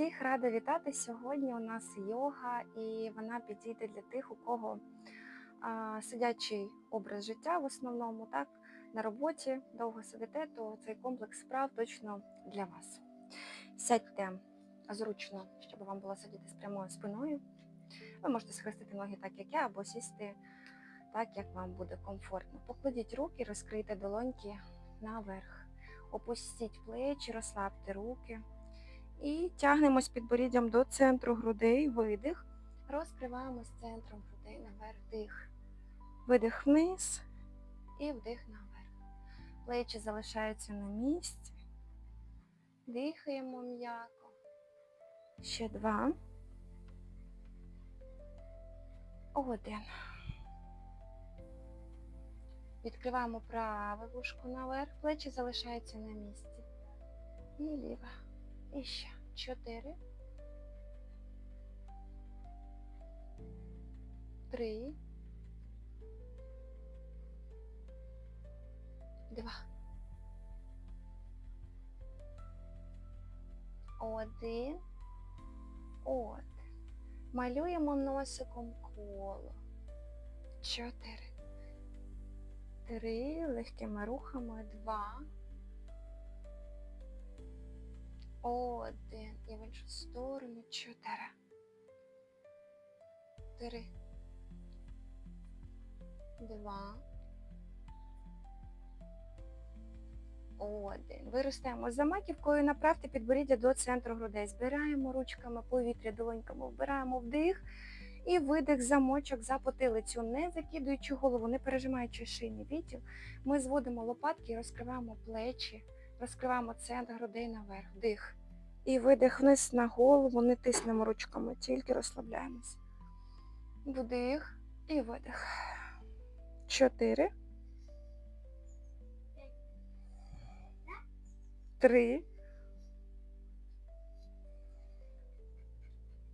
Всіх рада вітати. Сьогодні у нас йога, і вона підійде для тих, у кого а, сидячий образ життя в основному, так, на роботі довго сидите, то цей комплекс справ точно для вас. Сядьте зручно, щоб вам було сидіти з прямою спиною. Ви можете схрестити ноги так, як я, або сісти так, як вам буде комфортно. Покладіть руки, розкрийте долоньки наверх. Опустіть плечі, розслабте руки. І тягнемось підборіддям до центру грудей, видих. Розкриваємо з центром грудей наверх, дих. Видих вниз і вдих наверх. Плечі залишаються на місці. Дихаємо м'яко. Ще два. Один. Відкриваємо праве вушко наверх, плечі залишаються на місці. І ліве. І ще. Чотири. Три. Два. Один. От. Малюємо носиком коло. Чотири. Три. Легкими рухами. Два. Один. І в іншу сторону. Чотири. Три. Два. Один. Виростаємо за маківкою, направте підборіддя до центру грудей. Збираємо ручками повітря, долоньками, вбираємо вдих і видих замочок за потилицю, не закидуючи голову, не пережимаючи шийний відділ. Ми зводимо лопатки і розкриваємо плечі, розкриваємо центр грудей наверх. Вдих. І видих вниз на голову, не тиснемо ручками, тільки розслабляємось. Вдих і видих. Чотири. Три.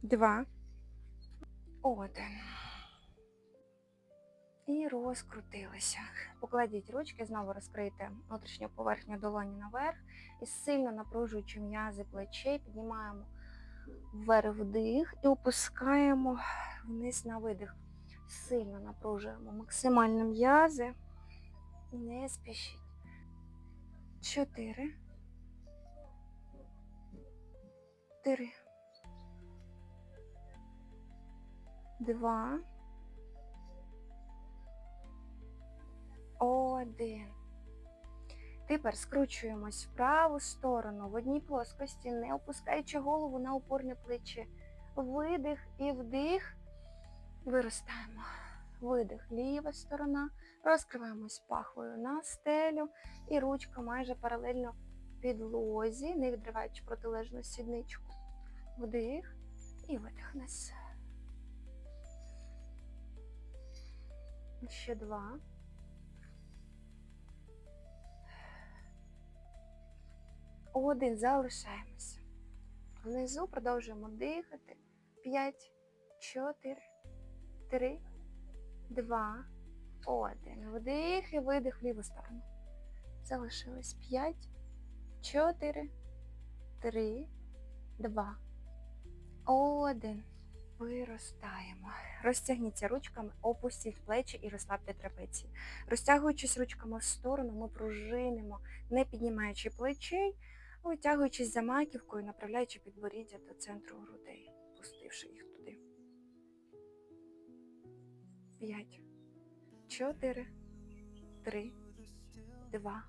Два. Один. І розкрутилися. Покладіть ручки, знову розкрийте внутрішню поверхню долоні наверх і сильно напружуючи м'язи плечей, піднімаємо вверх вдих і опускаємо вниз на видих. Сильно напружуємо максимально м'язи. Не спішіть. Чотири. Три. Два. Один. Тепер скручуємось в праву сторону в одній плоскості, не опускаючи голову на опорне плече. Видих і вдих. Виростаємо. Видих, ліва сторона. Розкриваємось пахвою на стелю і ручка майже паралельно підлозі, не відриваючи протилежну сідничку. Вдих і видих вниз. Ще два. Один. Залишаємося. Внизу продовжуємо дихати. П'ять, чотири, три, два, один. Вдих і видих в ліву сторону. Залишилось п'ять, чотири, три, два, один. Виростаємо. Розтягніться ручками, опустіть плечі і розслабте трапеції. Розтягуючись ручками в сторону, ми пружинимо, не піднімаючи плечей, витягуючись за маківкою, направляючи підборіддя до центру грудей, пустивши їх туди. П'ять, чотири, три, два,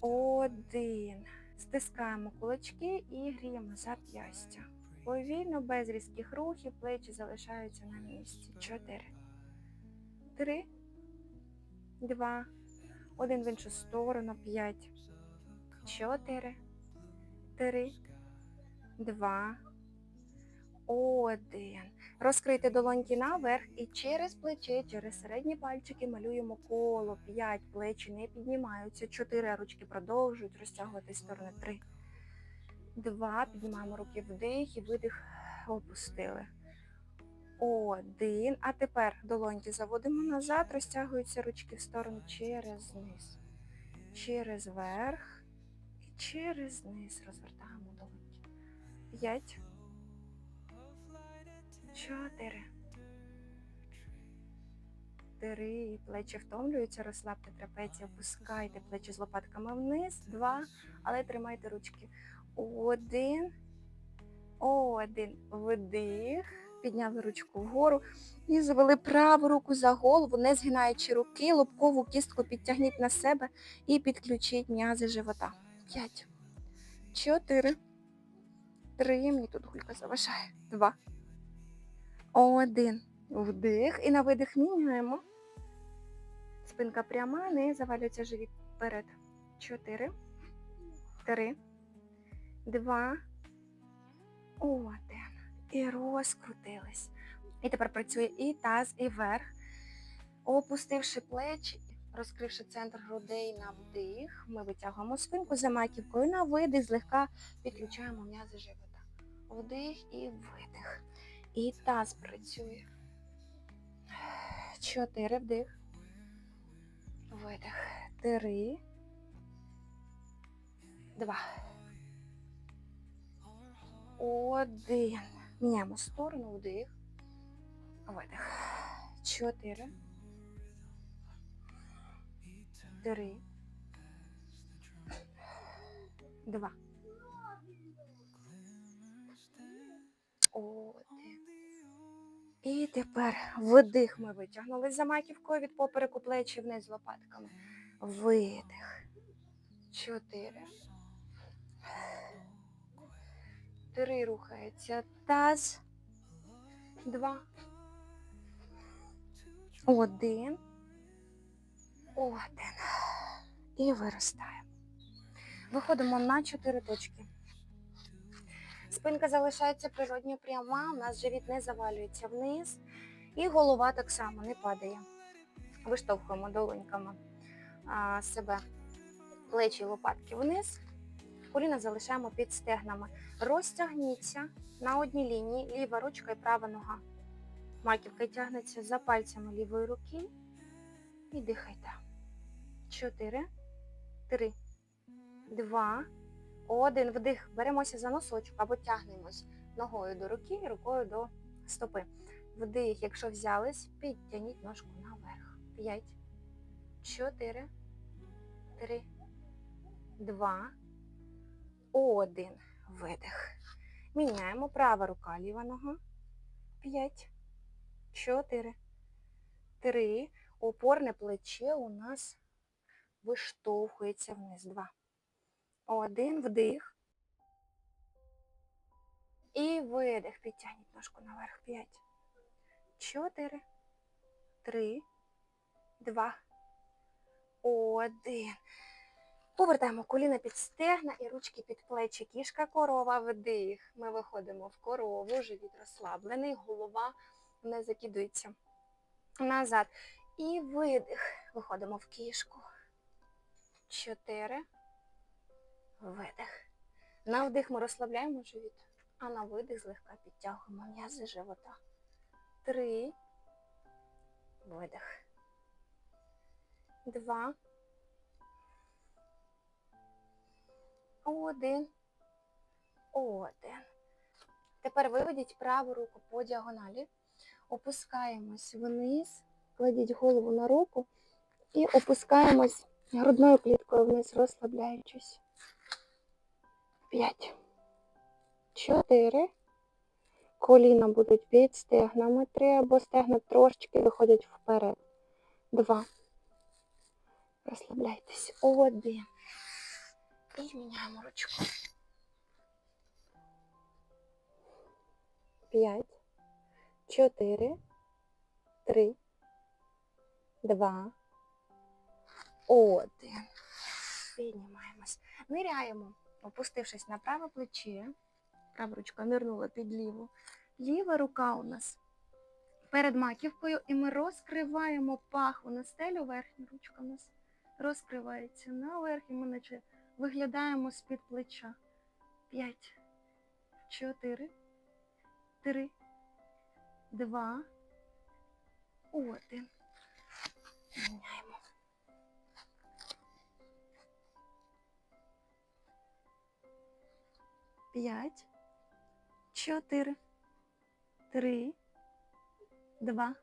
один. Стискаємо кулачки і гріємо зап'ястя. Повільно, без різких рухів, плечі залишаються на місці. Чотири. Три. Два. Один в іншу сторону. П'ять. Чотири. Три. Два. Один. Розкрийте долоньки наверх і через плече, через середні пальчики малюємо коло. П'ять. Плечі не піднімаються. Чотири. Ручки продовжують розтягувати сторони. Три. Два. Піднімаємо руки вдих і видих опустили. Один. А тепер долоньки заводимо назад, розтягуються ручки в сторону через низ. Через верх через низ розвертаємо долоньки. П'ять. Чотири. Три. Плечі втомлюються, розслабте трапецію, опускайте плечі з лопатками вниз. Два. Але тримайте ручки. Один. Один. Вдих. Підняли ручку вгору. І завели праву руку за голову, не згинаючи руки, лобкову кістку підтягніть на себе і підключіть м'язи живота. П'ять. Чотири. Три. Мені тут гулька заважає. Два. Один. Вдих. І на видих міняємо. Спинка пряма, не завалюється живіт вперед. Чотири. Три. Два. Один. І розкрутились. І тепер працює і таз, і верх. Опустивши плечі, розкривши центр грудей на вдих, ми витягуємо спинку за маківкою на видих, злегка підключаємо м'язи живота. Вдих і видих. І таз працює. Чотири вдих. Видих. Три. Два. Один. Міняємо сторону, вдих. Видих. Чотири. Три. Два. Один. І тепер вдих ми витягнули за маківкою від попереку плечі вниз лопатками. Видих. Чотири. Три рухається. Таз. Два. Один. Один. І виростаємо. Виходимо на чотири точки. Спинка залишається природньо пряма, у нас живіт не завалюється вниз. І голова так само не падає. Виштовхуємо долоньками себе плечі лопатки вниз. Коліна залишаємо під стегнами. Розтягніться на одній лінії, ліва ручка і права нога. Маківка тягнеться за пальцями лівої руки. І дихайте. Чотири, три, два, один. Вдих. Беремося за носочок або тягнемось ногою до руки рукою до стопи. Вдих, якщо взялись, підтягніть ножку наверх. П'ять, чотири, три, два, один. Видих. Міняємо права рука, ліва нога. П'ять, чотири, три. Опорне плече у нас виштовхується вниз. Два. Один. Вдих. І видих. Підтягніть ножку наверх. П'ять. Чотири. Три. Два. Один. Повертаємо коліна під стегна і ручки під плечі. Кішка корова, вдих. Ми виходимо в корову, живіт розслаблений, голова не закидується назад. І видих. Виходимо в кішку. Чотири. Видих. На вдих ми розслабляємо живіт, а на видих злегка підтягуємо м'язи живота. Три. Видих. Два. Один. Один. Тепер виведіть праву руку по діагоналі. Опускаємось вниз, кладіть голову на руку і опускаємось грудною кліткою вниз, розслабляючись. П'ять. Чотири. Коліна будуть під стегнами. Три або стегна трошечки виходять вперед. Два. Розслабляйтесь. Один. І міняємо ручку. П'ять, чотири, три, два, один. Піднімаємось. Ниряємо, опустившись на праве плече. Права ручка нирнула під ліву. Ліва рука у нас перед маківкою і ми розкриваємо пахву на стелю, верхня ручка у нас розкривається наверх і ми наче виглядаємо з-під плеча. П'ять, чотири, три, два, один. П'ять, чотири, три, два,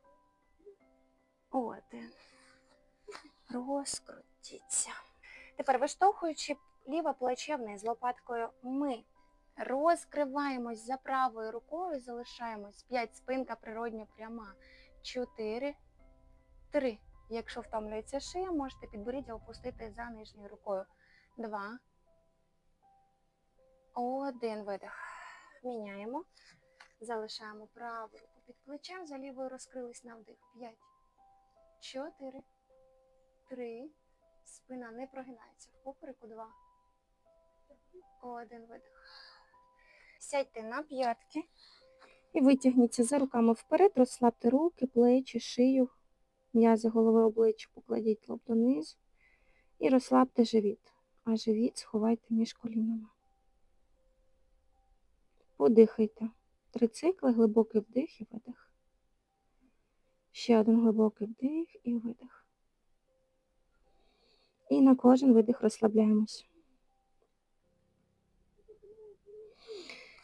один. Розкрутіться. Тепер виштовхуючи ліве плече вниз лопаткою, ми розкриваємось за правою рукою, залишаємось. 5, спинка природньо пряма. 4, 3. Якщо втомлюється шия, можете підборіддя опустити за нижньою рукою. 2, 1. Видих. Міняємо. Залишаємо праву руку під плечем, за лівою розкрились на вдих. 5, 4, 3. Спина не прогинається. В попереку 2. Один видих. Сядьте на п'ятки і витягніться за руками вперед, розслабте руки, плечі, шию, м'язи голови обличчя, покладіть лоб донизу і розслабте живіт. А живіт сховайте між колінами. Подихайте. Три цикли, глибокий вдих і видих. Ще один глибокий вдих і видих. І на кожен видих розслабляємось.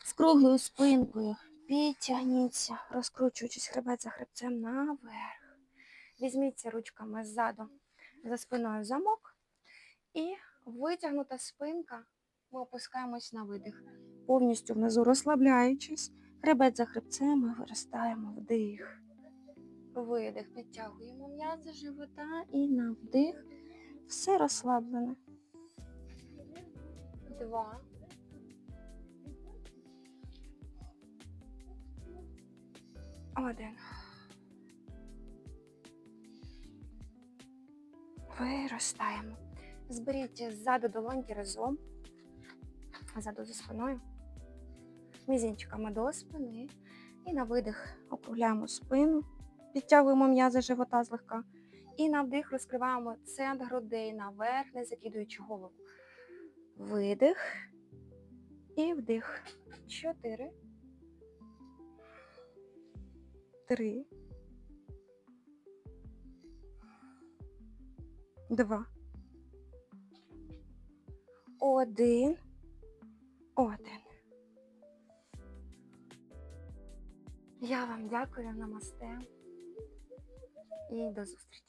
З круглою спинкою підтягніться, розкручуючись хребет за хребцем наверх. Візьміться ручками ззаду за спиною замок. І витягнута спинка. Ми опускаємось на видих. Повністю внизу розслабляючись. Хребет за хребцем ми виростаємо вдих. Видих. Підтягуємо м'язи живота і на вдих. Все розслаблене. Два. Один. Виростаємо. Зберіть ззаду долоньки разом. Ззаду за спиною. Мізінчиками до спини. І на видих округляємо спину. Підтягуємо м'язи живота злегка. І на вдих розкриваємо центр грудей наверх, не закидуючи голову. Видих. І вдих. Чотири. Три. Два. Один. Один. Я вам дякую, намасте. І до зустрічі.